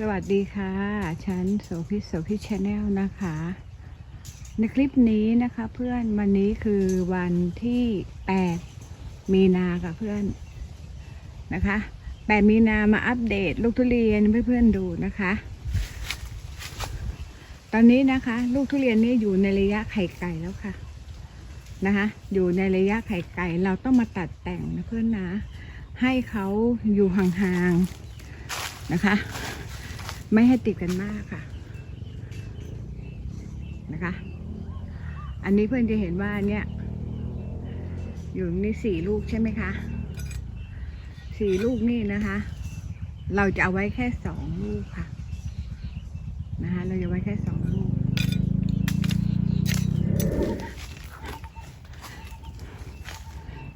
สวัสดีค่ะ ฉันโสภิโสภิชแนลนะคะ ในคลิปนี้นะคะเพื่อนวันนี้คือวันที่ 8 มีนาค่ะเพื่อนนะคะ 8 มีนามาอัปเดตลูกทุเรียนเพื่อนๆดูนะคะ ตอนนี้นะคะ ลูกทุเรียนนี่อยู่ในระยะไข่ไก่แล้วค่ะนะคะอยู่ในระยะไข่ไก่เราต้องมาตัดแต่งนะเพื่อนนะ ให้เขาอยู่ห่างๆนะคะ ไม่ให้ติดกันมากค่ะ นะคะ อันนี้เพื่อนจะเห็นว่าเนี่ย อยู่ในสี่ลูกใช่ไหมคะสี่ลูกนี่นะคะ เราจะเอาไว้แค่สองลูกค่ะ นะคะ เราจะไว้แค่สองลูก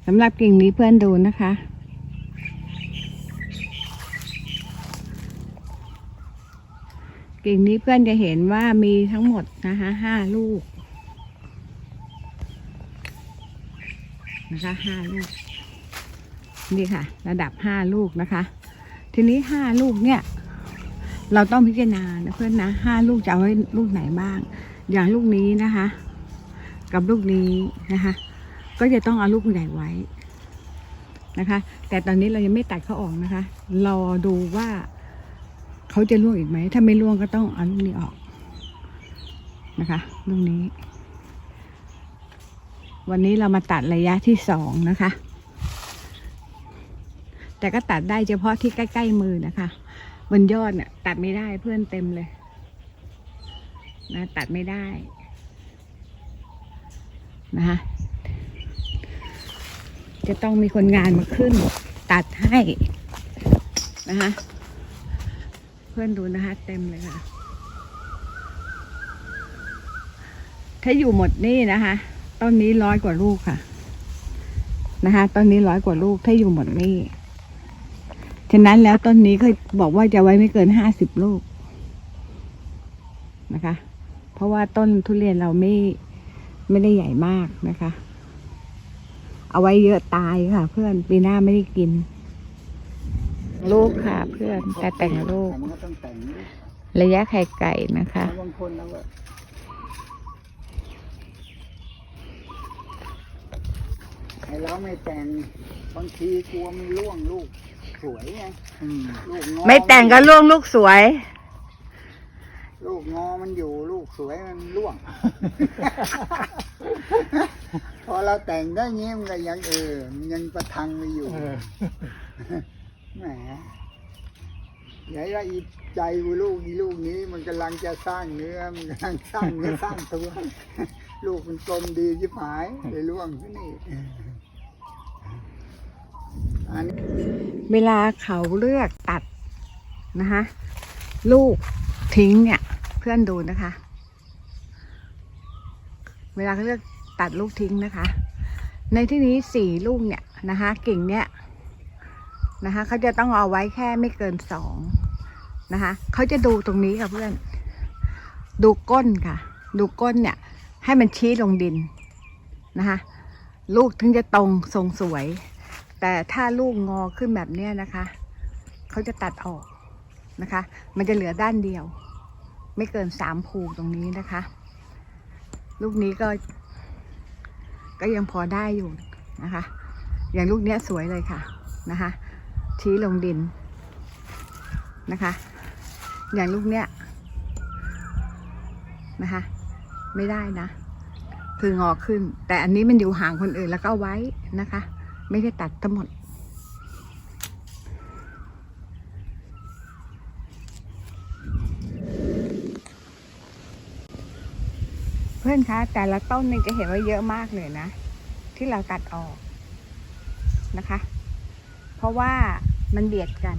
สำหรับกิ่งนี้เพื่อนดูนะคะ กิ่งนี้เพื่อนจะเห็นว่ามีทั้งหมดนะคะห้าลูกนะคะห้าลูก นี่ค่ะ ระดับห้าลูกนะคะ ทีนี้ห้าลูกเนี่ย เราต้องพิจารณานะเพื่อนนะห้าลูกจะเอาไว้ลูกไหนบ้าง อย่างลูกนี้นะคะ กับลูกนี้นะคะ ก็จะต้องเอาลูกใหญ่ไว้นะคะ แต่ตอนนี้เรายังไม่ตัดเขาออกนะคะ รอดูว่า เขาจะล่วงอีกไหม ถ้าไม่ล่วงก็ต้องเอาลูกนี้ออกนะคะลูกนี้ วันนี้เรามาตัดระยะที่สองนะคะ แต่ก็ตัดได้เฉพาะที่ใกล้ ๆ มือนะคะ บนยอดเนี่ยตัดไม่ได้เพื่อนเต็มเลยนะตัดไม่ได้นะคะจะต้องมีคนงานมาขึ้น ตัดให้นะคะ พื่อนดูนะคะเต็มเลยค่ะ ถ้าอยู่หมดนี่นะคะต้นนี้ร้อยกว่าลูกค่ะ นะคะต้นนี้ร้อยกว่าลูกถ้าอยู่หมดนี่ฉะนั้นแล้วต้นนี้เขาบอกว่าจะไว้ไม่เกินห้าสิบลูกนะคะ เพราะว่าต้นทุเรียนเราไม่ไม่ได้ใหญ่มากนะคะ เอาไว้เยอะตายค่ะ เพื่อนปีหน้าไม่ได้กิน ลูกค่ะเพื่อนแต่แต่งลูกมันก็ต้องแต่งดิระยะไข่ไก่นะคะบางคนเราก็ไอ้เราไม่แต่งบางทีกลัวมันร่วงลูกสวยไงอืมลูกงอไม่แต่งก็ล่วงลูกสวย ลูกงอมันอยู่ลูกสวยมันร่วง พอเราแต่งได้เงี้ยมันก็ยังเออมันยังประทังไปอยู่ แหมใหญ่ละอีใจกูลูกอีลูกนี้มันกำลังจะสร้างเนื้อ มันกำลังสร้างเนื้อสร้างตัว ลูกมันกลมดีชิบหายเลยร่วงที่นี่อันเวลาเขาเลือกตัดนะคะลูกทิ้งเนี่ยเพื่อนดูนะคะ เวลาเขาเลือกตัดลูกทิ้งนะคะ ในที่นี้สี่ลูกเนี่ยนะคะกิ่งเนี่ย นะคะเขาจะต้องเอาไว้แค่ไม่เกินสองนะคะเขาจะดูตรงนี้ค่ะเพื่อน ดูก้นค่ะ ดูก้นเนี่ย ให้มันชี้ลงดินนะคะ ลูกถึงจะตรงทรงสวย แต่ถ้าลูกงอขึ้นแบบเนี้ยนะคะเขาจะตัดออกนะคะ มันจะเหลือด้านเดียว ไม่เกินสามภูตรงนี้นะคะ ลูกนี้ก็ ก็ยังพอได้อยู่นะคะ อย่างลูกเนี้ยสวยเลยค่ะนะคะ ชี้ลงดินนะคะ อย่างลูกเนี้ยนะคะ ไม่ได้นะ คืองอขึ้น แต่อันนี้มันอยู่ห่างคนอื่นแล้วก็ไว้นะคะ ไม่ได้ตัดทั้งหมดเพื่อนคะแต่ละต้นนี่จะเห็นว่าเยอะมากเลยนะ ที่เราตัดออกนะคะ เพราะว่า มันเบียดกัน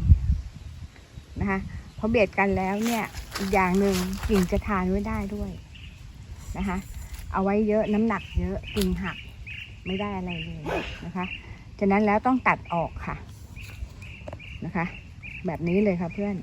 นะคะพอเบียดกันแล้วเนี่ยอีกอย่างหนึ่งกิ่งจะทานไม่ได้ด้วยนะคะ เอาไว้เยอะน้ำหนักเยอะกิ่งหักไม่ได้อะไรเลยนะคะฉะนั้นแล้วต้องตัดออกค่ะนะคะ แบบนี้เลยค่ะเพื่อน